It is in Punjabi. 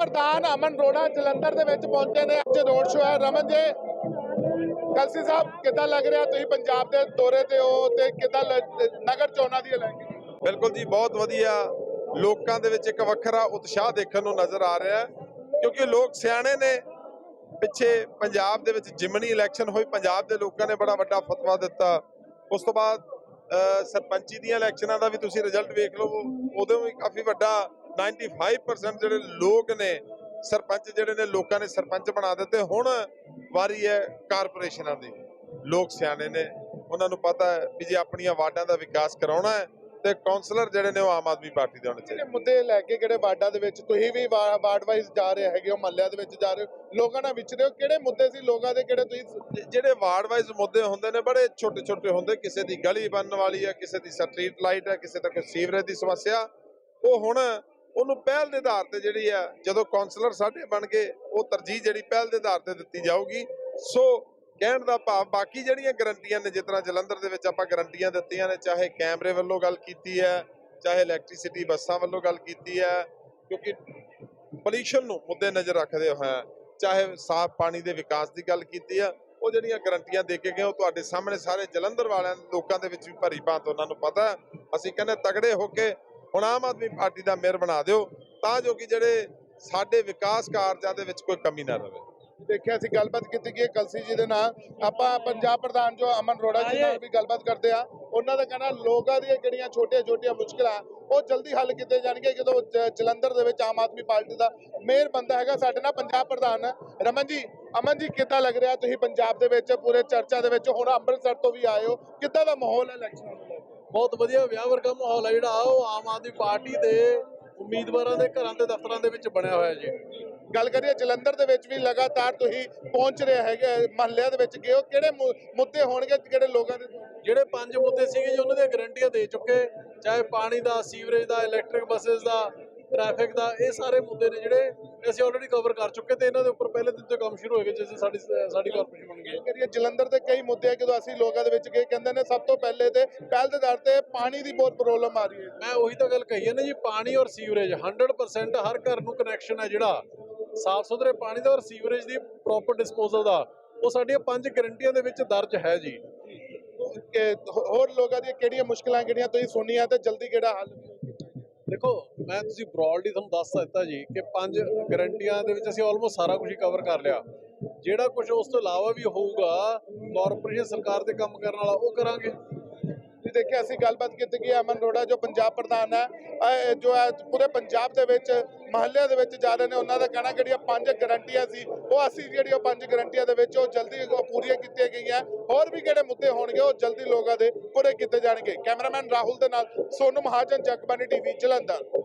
ਪ੍ਰਧਾਨ ਅਮਨ ਰੋੜਾ ਜਲੰਧਰ ਦੇ ਵਿੱਚ ਪਹੁੰਚੇ ਨੇ। ਅੱਜ ਰੋਡ ਸ਼ੋਅ ਹੈ। ਰਮਨ ਜੀ ਕਲਸੀ ਸਾਹਿਬ ਕਿੱਦਾਂ ਲੱਗ ਰਿਹਾ? ਤੁਸੀਂ ਪੰਜਾਬ ਦੇ ਦੌਰੇ ਤੇ ਹੋ ਤੇ ਕਿੱਦਾਂ ਨਗਰ ਚੋਣਾਂ ਦੀ ਇਲੈਕਸ਼ਨ ਬਿਲਕੁਲ ਜੀ ਬਹੁਤ ਵਧੀਆ। ਲੋਕਾਂ ਦੇ ਵਿੱਚ ਇੱਕ ਵੱਖਰਾ ਉਤਸ਼ਾਹ ਦੇਖਣ ਨੂੰ ਨਜ਼ਰ ਆ ਰਿਹਾ ਕਿਉਂਕਿ ਲੋਕ ਸਿਆਣੇ ਨੇ। ਪਿੱਛੇ ਪੰਜਾਬ ਦੇ ਵਿੱਚ ਜਿਮਨੀ ਇਲੈਕਸ਼ਨ ਹੋਈ। ਪੰਜਾਬ ਦੇ ਲੋਕਾਂ ਨੇ ਬੜਾ ਵੱਡਾ ਫਤਵਾ ਦਿੱਤਾ। ਉਸ ਤੋਂ ਬਾਅਦ ਅਹ, ਸਰਪੰਚੀ ਦੀਆਂ ਇਲੈਕਸ਼ਨਾਂ ਦਾ ਵੀ ਤੁਸੀਂ ਰਿਜ਼ਲਟ ਵੇਖ ਲਓ। ਉਦੋਂ ਵੀ ਕਾਫੀ ਵੱਡਾ 95% ਜਿਹੜੇ ਲੋਕ ਨੇ ਸਰਪੰਚ ਜਿਹੜੇ ਨੇ ਲੋਕਾਂ ਨੇ ਸਰਪੰਚ ਬਣਾ ਦਿੱਤੇ। ਹੁਣ ਵਾਰੀ ਹੈ ਕਾਰਪੋਰੇਸ਼ਨਾਂ ਦੀ। ਲੋਕ ਸਿਆਣੇ ਨੇ। ਉਹਨਾਂ ਨੂੰ ਪਤਾ ਹੈ ਵੀ ਜੇ ਆਪਣੀਆਂ ਵਾਰਡਾਂ ਦਾ ਵਿਕਾਸ ਕਰਾਉਣਾ ਹੈ ਤੇ ਕਾਉਂਸਲਰ ਜਿਹੜੇ ਨੇ ਉਹ ਆਮ ਆਦਮੀ ਪਾਰਟੀ ਦੇ ਹੋਣੇ ਚਾਹੀਦੇ। ਮੁੱਦੇ ਲੈ ਕੇ ਕਿਹੜੇ ਵਾਰਡਾਂ ਦੇ ਵਿੱਚ ਤੁਸੀਂ ਵੀ ਵਾਰਡ ਵਾਈਜ਼ ਜਾ ਰਹੇ ਹੈਗੇ ਹੋ ਮਹੱਲਿਆਂ ਦੇ ਵਿੱਚ ਜਾ ਰਹੇ ਹੋ ਲੋਕਾਂ ਨਾਲ ਵਿਚਰੇ ਹੋ ਕਿਹੜੇ ਮੁੱਦੇ ਸੀ ਲੋਕਾਂ ਦੇ ਕਿਹੜੇ ਤੁਸੀਂ ਜਿਹੜੇ ਵਾਰਡ ਵਾਈਜ਼ ਮੁੱਦੇ ਹੁੰਦੇ ਨੇ ਬੜੇ ਛੋਟੇ ਛੋਟੇ ਹੁੰਦੇ। ਕਿਸੇ ਦੀ ਗਲੀ ਬਣਨ ਵਾਲੀ ਹੈ ਕਿਸੇ ਦੀ ਸਟਰੀਟ ਲਾਈਟ ਹੈ ਕਿਸੇ ਦਾ ਕੋਈ ਸੀਵਰੇਜ ਦੀ ਸਮੱਸਿਆ। ਉਹ ਹੁਣ ਉਹਨੂੰ ਪਹਿਲ ਦੇ ਆਧਾਰ ਤੇ ਜਿਹੜੀ ਆ, ਜਦੋਂ ਕਾਉਂਸਲਰ ਸਾਡੇ ਬਣ ਗਏ ਉਹ ਤਰਜੀਹ ਜਿਹੜੀ ਪਹਿਲ ਦੇ ਆਧਾਰ ਤੇ ਦਿੱਤੀ ਜਾਊਗੀ। ਸੋ ਕਹਿਣ ਦਾ ਭਾਵ ਬਾਕੀ ਜਿਹੜੀਆਂ ਗਰੰਟੀਆਂ ਨੇ, ਜਿਸ ਤਰ੍ਹਾਂ ਜਲੰਧਰ ਦੇ ਵਿੱਚ ਆਪਾਂ ਗਰੰਟੀਆਂ ਦਿੱਤੀਆਂ ਨੇ, ਚਾਹੇ ਕੈਮਰੇ ਵੱਲੋਂ ਗੱਲ ਕੀਤੀ ਹੈ, ਚਾਹੇ ਇਲੈਕਟ੍ਰਿਸਿਟੀ ਬੱਸਾਂ ਵੱਲੋਂ ਗੱਲ ਕੀਤੀ ਹੈ, ਕਿਉਂਕਿ ਪੋਲਿਊਸ਼ਨ ਨੂੰ ਮੁੱਦੇ ਨਜ਼ਰ ਰੱਖਦੇ ਹੋਇਆ ਚਾਹੇ ਸਾਫ਼ ਪਾਣੀ ਦੇ ਵਿਕਾਸ ਦੀ ਗੱਲ ਕੀਤੀ ਆ ਉਹ ਜਿਹੜੀਆਂ ਗਰੰਟੀਆਂ ਦੇ ਕੇ ਗਏ, ਉਹ ਤੁਹਾਡੇ ਸਾਹਮਣੇ ਸਾਰੇ ਜਲੰਧਰ ਵਾਲਿਆਂ, ਲੋਕਾਂ ਦੇ ਵਿੱਚ ਵੀ ਭਰੀ ਬਾਤ ਉਹਨਾਂ ਨੂੰ ਪਤਾ ਅਸੀਂ ਕਹਿੰਦੇ ਤਗੜੇ ਹੋ ਕੇ ਹੁਣ ਆਮ ਆਦਮੀ ਪਾਰਟੀ ਦਾ ਮੇਅਰ ਬਣਾ ਦਿਓ, ਤਾਂ ਜੋ ਕਿ ਜਿਹੜੇ ਸਾਡੇ ਵਿਕਾਸ ਕਾਰਜਾਂ ਦੇ ਵਿੱਚ ਕੋਈ ਕਮੀ ਨਾ ਰਹੇ ਦੇਖਿਆ ਸੀ ਗੱਲਬਾਤ ਕੀਤੀ ਗਈ ਕਲਸੀ ਜੀ ਦੇ ਨਾਲ। ਆਪਾਂ ਪੰਜਾਬ ਪ੍ਰਧਾਨ ਜੋ ਅਮਨ ਰੋੜਾ ਜੀ ਨਾਲ ਵੀ ਗੱਲਬਾਤ ਕਰਦੇ ਆ ਉਹਨਾਂ ਦਾ ਕਹਿਣਾ, ਲੋਕਾਂ ਦੀਆਂ ਜਿਹੜੀਆਂ ਛੋਟੀਆਂ ਛੋਟੀਆਂ ਮੁਸ਼ਕਲਾਂ, ਉਹ ਜਲਦੀ ਹੱਲ ਕੀਤੇ ਜਾਣਗੇ ਜਦੋਂ ਜ- ਜਲੰਧਰ ਦੇ ਵਿੱਚ ਆਮ ਆਦਮੀ ਪਾਰਟੀ ਦਾ ਮੇਅਰ ਬੰਦਾ ਹੈਗਾ। ਸਾਡੇ ਨਾਲ ਪੰਜਾਬ ਪ੍ਰਧਾਨ ਰਮਨ ਜੀ, ਅਮਨ ਜੀ, ਕਿੱਦਾਂ ਲੱਗ ਰਿਹਾ ਤੁਸੀਂ ਪੰਜਾਬ ਦੇ ਵਿੱਚ ਪੂਰੇ ਚਰਚਾ ਦੇ ਵਿੱਚ? ਹੁਣ ਅੰਮ੍ਰਿਤਸਰ ਤੋਂ ਵੀ ਆਏ ਹੋ। ਕਿੱਦਾਂ ਦਾ ਮਾਹੌਲ ਹੈ ਇਲੈਕਸ਼ਨ ਬਹੁਤ ਵਧੀਆ ਵਿਆਹ ਵਰਗਾ ਮਾਹੌਲ ਹੈ ਜਿਹੜਾ ਉਹ ਆਮ ਆਦਮੀ ਪਾਰਟੀ ਦੇ ਉਮੀਦਵਾਰਾਂ ਦੇ ਘਰਾਂ ਤੇ ਦਫ਼ਤਰਾਂ ਦੇ ਵਿੱਚ ਬਣਿਆ ਹੋਇਆ ਜੀ। ਗੱਲ ਕਰੀਏ ਜਲੰਧਰ ਦੇ ਵਿੱਚ ਵੀ ਲਗਾਤਾਰ ਤੁਸੀਂ ਪਹੁੰਚ ਰਹੇ ਹੈਗੇ ਮਹੱਲਿਆਂ ਦੇ ਵਿੱਚ ਗਏ ਹੋ ਕਿਹੜੇ ਮੁੱਦੇ ਹੋਣਗੇ ਕਿਹੜੇ ਲੋਕਾਂ ਦੇ ਜਿਹੜੇ ਪੰਜ ਮੁੱਦੇ ਸੀਗੇ ਜੀ ਉਹਨਾਂ ਦੀਆਂ ਗਰੰਟੀਆਂ ਦੇ ਚੁੱਕੇ ਚਾਹੇ ਪਾਣੀ ਦਾ ਸੀਵਰੇਜ ਦਾ ਇਲੈਕਟ੍ਰਿਕ ਬੱਸਸ ਦਾ ਟ੍ਰੈਫਿਕ ਦਾ ਇਹ ਸਾਰੇ ਮੁੱਦੇ ਨੇ ਜਿਹੜੇ ਅਸੀਂ ਆਲਰੇਡੀ ਕਵਰ ਕਰ ਚੁੱਕੇ ਤੇ ਇਹਨਾਂ ਦੇ ਉੱਪਰ ਪਹਿਲੇ ਦਿਨ ਤੋਂ ਕੰਮ ਸ਼ੁਰੂ ਹੋ ਗਿਆ ਜਿਵੇਂ ਸਾਡੀ ਸਾਡੀ ਕਾਰਪੋਰੇਸ਼ਨ ਬਣ ਗਈ। ਕਰੀਏ ਜਲੰਧਰ ਦੇ ਕਈ ਮੁੱਦੇ ਆ ਜਦੋਂ ਅਸੀਂ ਲੋਕਾਂ ਦੇ ਵਿੱਚ ਗਏ ਕਹਿੰਦੇ ਨੇ ਸਭ ਤੋਂ ਪਹਿਲੇ ਤੇ ਪਹਿਲ ਦੇ ਦਰ ਤੇ ਪਾਣੀ ਦੀ ਬਹੁਤ ਪ੍ਰੋਬਲਮ ਆ ਰਹੀ ਹੈ ਮੈਂ ਉਹੀ ਤਾਂ ਗੱਲ ਕਹੀ ਹੈ ਨਾ ਜੀ ਪਾਣੀ ਔਰ ਸੀਵਰੇਜ 100% ਹਰ ਘਰ ਨੂੰ ਕਨੈਕਸ਼ਨ ਹੈ ਜਿਹੜਾ ਸਾਫ਼ ਸੁਥਰੇ ਪਾਣੀ ਦਾ ਔਰ ਸੀਵਰੇਜ ਦੀ ਪ੍ਰੋਪਰ ਡਿਸਪੋਜ਼ਲ ਦਾ ਉਹ ਸਾਡੀਆਂ ਪੰਜ ਗਰੰਟੀਆਂ ਦੇ ਵਿੱਚ ਦਰਜ ਹੈ ਜੀ ਕਿ ਹੋਰ ਲੋਕਾਂ ਦੀਆਂ ਕਿਹੜੀਆਂ ਮੁਸ਼ਕਲਾਂ ਕਿਹੜੀਆਂ ਤੁਸੀਂ ਸੁਣੀਆਂ ਤੇ ਜਲਦੀ ਕਿਹੜਾ ਹੱਲ? ਦੇਖੋ, ਮੈਂ ਤੁਸੀਂ ਬ੍ਰੌਡਲੀ ਤੁਹਾਨੂੰ ਦੱਸ ਦਿੱਤਾ ਜੀ ਕਿ ਪੰਜ ਗਰੰਟੀਆਂ ਦੇ ਵਿੱਚ ਅਸੀਂ ਆਲਮੋਸਟ ਸਾਰਾ ਕੁਝ ਹੀ ਕਵਰ ਕਰ ਲਿਆ। ਜਿਹੜਾ ਕੁਝ ਉਸ ਤੋਂ ਇਲਾਵਾ ਵੀ ਹੋਊਗਾ ਕਾਰਪੋਰੇਸ਼ਨ ਸਰਕਾਰ ਦੇ ਕੰਮ ਕਰਨ ਵਾਲਾ ਉਹ ਕਰਾਂਗੇ। ਤੁਸੀਂ ਦੇਖਿਆ, ਅਸੀਂ ਗੱਲਬਾਤ ਕੀਤੀ ਗਈ ਅਮਨ ਰੋੜਾ ਜੋ ਪੰਜਾਬ ਪ੍ਰਧਾਨ ਹੈ ਜੋ ਹੈ, ਪੂਰੇ ਪੰਜਾਬ ਦੇ ਵਿੱਚ, ਮਹੱਲਿਆਂ ਦੇ ਵਿੱਚ ਜਾ ਰਹੇ ਨੇ, ਉਹਨਾਂ ਦਾ ਕਹਿਣਾ ਜਿਹੜੀਆਂ ਪੰਜ ਗਰੰਟੀਆਂ ਸੀ, ਉਹ ਅਸੀਂ ਜਿਹੜੀਆਂ ਉਹ ਪੰਜ ਗਰੰਟੀਆਂ ਦੇ ਵਿੱਚ ਉਹ ਜਲਦੀ ਉਹ ਪੂਰੀਆਂ ਕੀਤੀਆਂ ਗਈਆਂ। ਹੋਰ ਵੀ ਕਿਹੜੇ ਮੁੱਦੇ ਹੋਣਗੇ, ਉਹ ਜਲਦੀ ਲੋਕਾਂ ਦੇ ਪੂਰੇ ਕੀਤੇ ਜਾਣਗੇ। ਕੈਮਰਾਮੈਨ ਰਾਹੁਲ ਦੇ ਨਾਲ ਸੋਨੂ ਮਹਾਜਨ ਜਗਬਾਨੀ ਟੀਵੀ, ਜਲੰਧਰ।